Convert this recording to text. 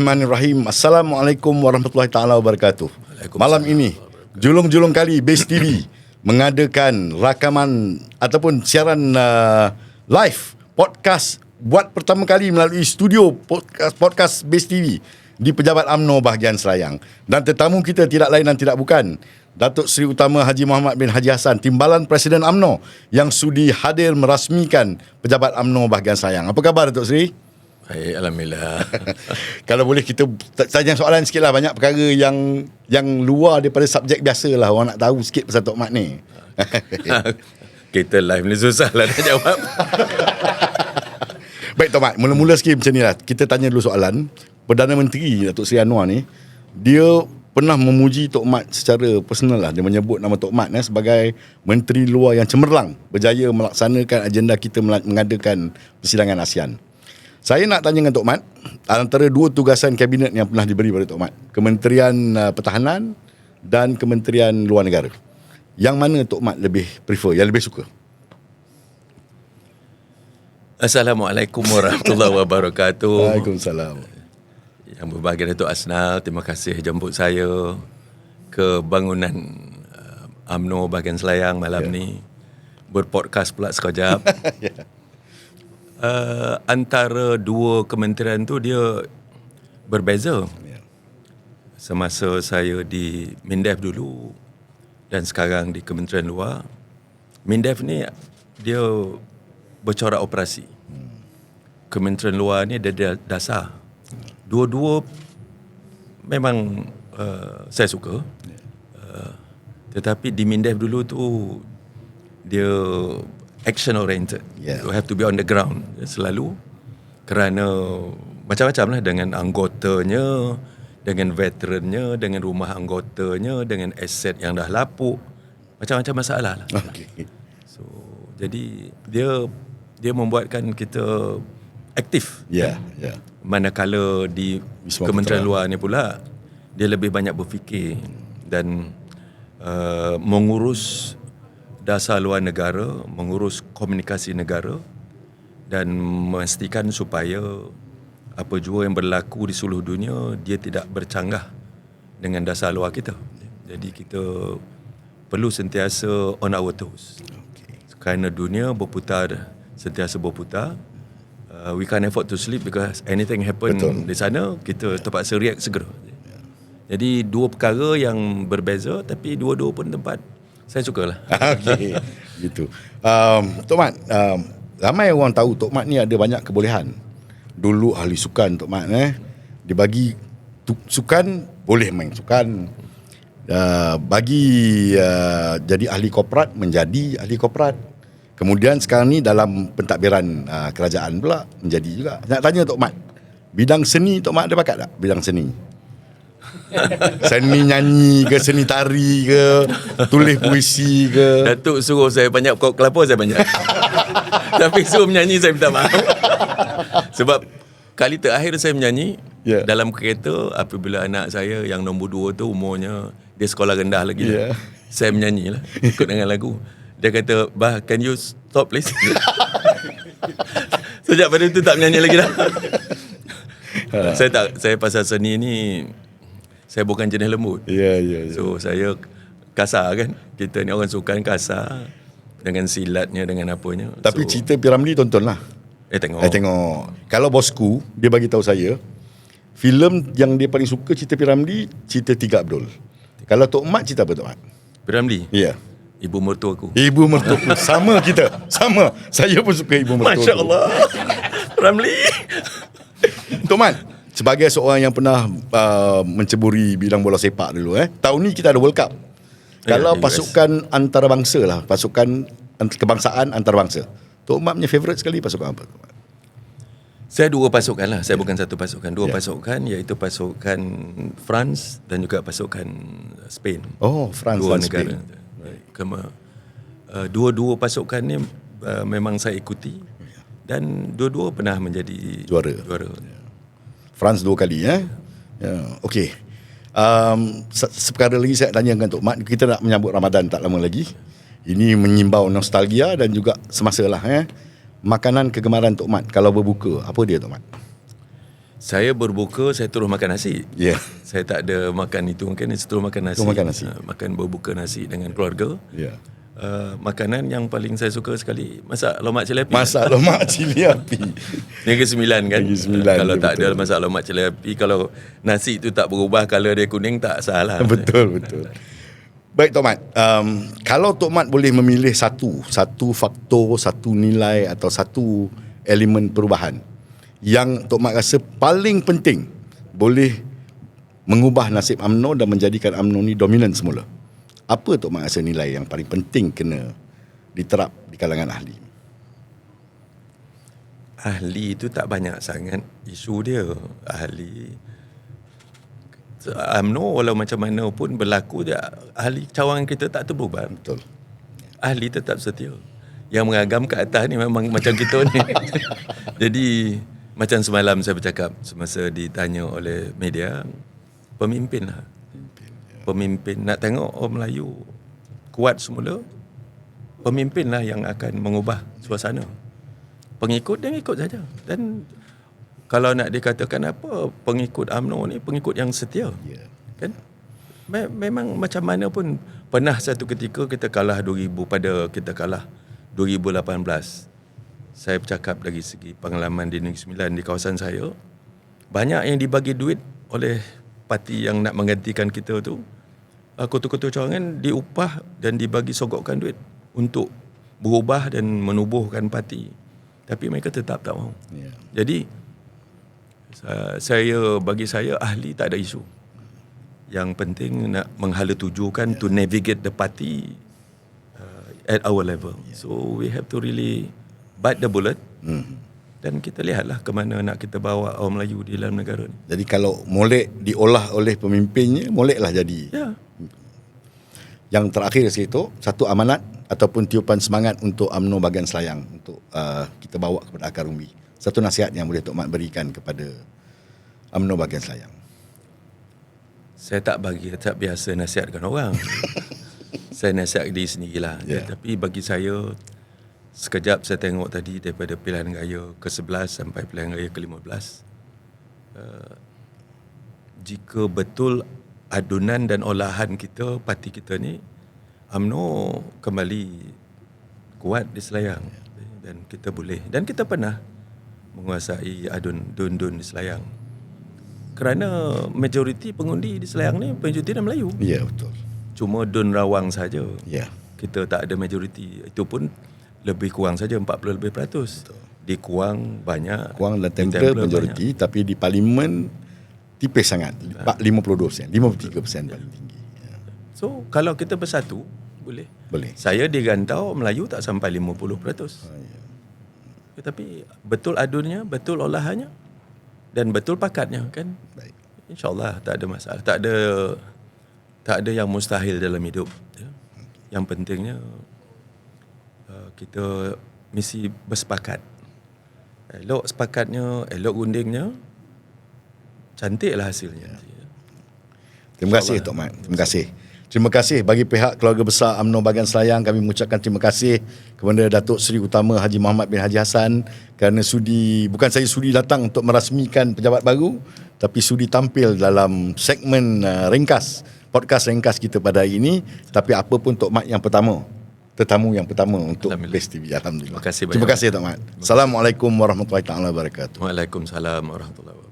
Bismillahirrahmanirrahim. Assalamualaikum warahmatullahi taala wabarakatuh. Malam ini julung-julung kali Base TV mengadakan rakaman ataupun siaran uh, live podcast buat pertama kali melalui studio podcast podcast Base TV di Pejabat AMNO bahagian Serayang. Dan tetamu kita tidak lain dan tidak bukan Datuk Seri Utama Haji Muhammad bin Haji Hassan, Timbalan Presiden AMNO yang sudi hadir merasmikan Pejabat AMNO bahagian Serayang. Apa khabar Datuk Seri? Baik, Alhamdulillah. Kalau boleh kita tanya soalan sikit lah. Banyak perkara yang Yang luar daripada subjek biasa lah Orang nak tahu sikit pasal Tok Mat ni. Kita live ni susah lah nak jawab. Baik Tok Mat. Mula-mula sikit macam ni lah. Kita tanya dulu soalan. Perdana Menteri Datuk Seri Anwar ni Dia pernah memuji Tok Mat secara personal lah. Dia menyebut nama Tok Mat eh, sebagai Menteri luar yang cemerlang Berjaya melaksanakan agenda kita mengadakan persidangan ASEAN saya nak tanya dengan Tok Mat antara dua tugasan kabinet yang pernah diberi pada Tok Mat, Kementerian uh, Pertahanan dan Kementerian Luar Negara. Yang mana Tok Mat lebih prefer, yang lebih suka? Assalamualaikum warahmatullahi wabarakatuh. Waalaikumsalam. Yang berbahagia Datuk Asnal, terima kasih jemput saya ke bangunan uh, AMNO bahagian Selayang malam Ya. ni. Berpodcast pula sekejap. Ya. Uh, antara dua kementerian tu dia berbeza. Ya. Semasa saya di Mindef dulu dan sekarang di Kementerian Luar, Mindef ni dia bercorak operasi. Kementerian Luar ni dia ada dasar. Dua-dua memang uh, saya suka. Uh, tetapi di Mindef dulu tu dia action oriented. Yeah. You have to be on the ground selalu kerana macam-macam lah dengan anggotanya, dengan veterannya, dengan rumah anggotanya, dengan aset yang dah lapuk. Macam-macam masalah lah. Okey. So, jadi dia dia membuatkan kita aktif. Ya, ya. Manakala di Wisma Kementerian. Luar ni pula dia lebih banyak berfikir dan uh, mengurus dasar luar negara, mengurus komunikasi negara dan memastikan supaya apa jua yang berlaku di seluruh dunia dia tidak bercanggah dengan dasar luar kita. Jadi kita perlu sentiasa on our toes. Kerana dunia berputar sentiasa berputar. Uh, we can't afford to sleep because anything happen Betul. di sana kita terpaksa react segera. Jadi dua perkara yang berbeza tapi dua-dua pun tempat saya sukalah. Okey. Gitu. Um, Tok Mat, um, ramai orang tahu Tok Mat ni ada banyak kebolehan. Dulu ahli sukan Tok Mat eh. Dibagi tu, sukan boleh main sukan. Uh, bagi uh, jadi ahli korporat menjadi ahli korporat. Kemudian sekarang ni dalam pentadbiran uh, kerajaan pula menjadi juga. Nak tanya Tok Mat. Bidang seni Tok Mat ada bakat tak? Bidang seni. seni nyanyi ke seni tari ke tulis puisi ke Datuk suruh saya banyak kok kelapa saya banyak. Tapi suruh menyanyi saya minta maaf. Sebab kali terakhir saya menyanyi Ya. dalam kereta apabila anak saya yang nombor dua tu umurnya dia sekolah rendah lagi. Ya. lah. Saya menyanyi lah ikut dengan lagu. Dia kata, "Bah, can you stop please?" Sejak pada itu tak menyanyi lagi dah. saya tak saya pasal seni ni saya bukan jenis lembut. Ya, ya, ya. So saya kasar kan. Kita ni orang sukan kasar dengan silatnya dengan apanya. Tapi so, cerita Piramli tonton lah. eh tengok. Saya tengok. Kalau bosku, dia bagi tahu saya, filem yang dia paling suka cerita Piramli, cerita Tiga Abdul. Kalau Tok Mat, cerita apa Tok Mat? Piramli. Ya. Ibu mertua aku. Ibu mertua. Sama kita. Sama. Saya pun suka ibu mertua. Masya Allah. Ramli. Tok Mat, sebagai seorang yang pernah uh, menceburi bidang bola sepak dulu eh. Tahun ni kita ada World Cup. Ya, Kalau US. pasukan antarabangsa lah, pasukan kebangsaan antarabangsa. Tok Mat punya favourite sekali pasukan apa? Saya dua pasukan lah. Saya bukan satu pasukan. Dua Ya. pasukan iaitu pasukan France dan juga pasukan Spain. Oh, France dua dan negara. Spain. Kema, uh, dua-dua pasukan ni uh, memang saya ikuti dan dua-dua pernah menjadi Juara. Juara. France dua kali eh. Ya, okey. Um, se- seperkara lagi saya tanya dengan Tok Mat, kita nak menyambut Ramadan tak lama lagi. Ini menyimbau nostalgia dan juga semasa lah eh. Makanan kegemaran Tok Mat kalau berbuka, apa dia Tok Mat? Saya berbuka, saya terus makan nasi. Ya. Saya tak ada makan itu mungkin saya terus makan nasi. Terus makan nasi. Uh, makan berbuka nasi dengan keluarga. Ya. Uh, makanan yang paling saya suka sekali masak lemak cili api. Masak lemak cili api. Negeri Sembilan kan. Negeri Sembilan, kalau ya, tak betul. ada masak lemak cili api, kalau nasi itu tak berubah color dia kuning tak salah. betul, betul. Baik Tok Mat, um, kalau Tok Mat boleh memilih satu, satu faktor, satu nilai atau satu elemen perubahan yang Tok Mat rasa paling penting boleh mengubah nasib UMNO dan menjadikan UMNO ni dominan semula. Apa Tok Mat rasa nilai yang paling penting kena diterap di kalangan ahli? Ahli itu tak banyak sangat isu dia. Ahli UMNO walau macam mana pun berlaku dia ahli cawangan kita tak terberubah. Betul. ahli tetap setia. Yang mengagam ke atas ni memang macam kita ni. Jadi macam semalam saya bercakap semasa ditanya oleh media, pemimpin lah. Pemimpin nak tengok orang Melayu kuat semula, pemimpin lah yang akan mengubah suasana. Pengikut dia ikut saja. Dan kalau nak dikatakan apa, pengikut UMNO ni pengikut yang setia Ya. kan Me- memang macam mana pun pernah satu ketika kita kalah 2000 pada kita kalah 2018 saya bercakap dari segi pengalaman di Negeri Sembilan di kawasan saya banyak yang dibagi duit oleh parti yang nak menggantikan kita tu uh, ketua-ketua cawangan diupah dan dibagi sogokkan duit untuk berubah dan menubuhkan parti tapi mereka tetap tak mahu Ya. jadi sa- saya bagi saya ahli tak ada isu. Yang penting nak menghala tujukan to navigate the party uh, at our level. So we have to really bite the bullet Hmm. Dan kita lihatlah ke mana nak kita bawa orang Melayu di dalam negara ni. Jadi kalau molek diolah oleh pemimpinnya, moleklah jadi. Ya. Yang terakhir sekali itu satu amanat ataupun tiupan semangat untuk UMNO bagian Selayang untuk uh, kita bawa kepada akar umbi. Satu nasihat yang boleh Tok Mat berikan kepada UMNO bagian Selayang. Saya tak bagi tak biasa nasihatkan orang. saya nasihat diri sendirilah. Yeah. Tapi bagi saya sekejap saya tengok tadi daripada pilihan raya ke-11 sampai pilihan raya ke-15 uh, jika betul adunan dan olahan kita parti kita ni UMNO kembali kuat di Selayang. Dan kita boleh dan kita pernah menguasai adun dun-dun di Selayang. Kerana majoriti pengundi di Selayang ni majoriti dan Melayu. Ya, betul. cuma Dun Rawang saja. Ya. kita tak ada majoriti. Itu pun lebih kurang saja 40 lebih peratus di Kuang banyak Kuang dan Templer Templer majoriti tapi di parlimen tipis sangat. 52%, 53% paling tinggi. Ya. so kalau kita bersatu boleh Boleh. saya di Gantau Melayu tak sampai 50% Ah, ya. tetapi betul adunnya betul olahannya dan betul pakatnya kan Baik. InsyaAllah tak ada masalah. Tak ada tak ada yang mustahil dalam hidup. Ya. Yang pentingnya uh, kita mesti bersepakat. Elok sepakatnya, elok gundingnya, cantiklah hasilnya. Ya. Terima kasih Tok Mat. Terima kasih. Terima kasih bagi pihak keluarga besar UMNO Bagan Selayang kami mengucapkan terima kasih kepada Datuk Seri Utama Haji Muhammad bin Haji Hassan kerana sudi bukan saya sudi datang untuk merasmikan pejabat baru tapi sudi tampil dalam segmen uh, ringkas podcast ringkas kita pada hari ini tapi apa pun Tok Mat yang pertama tetamu yang pertama untuk. Best TV Alhamdulillah. Terima kasih Terima banyak. kasih Tok Mat. Assalamualaikum warahmatullahi taala wabarakatuh. Waalaikumsalam warahmatullahi wabarakatuh.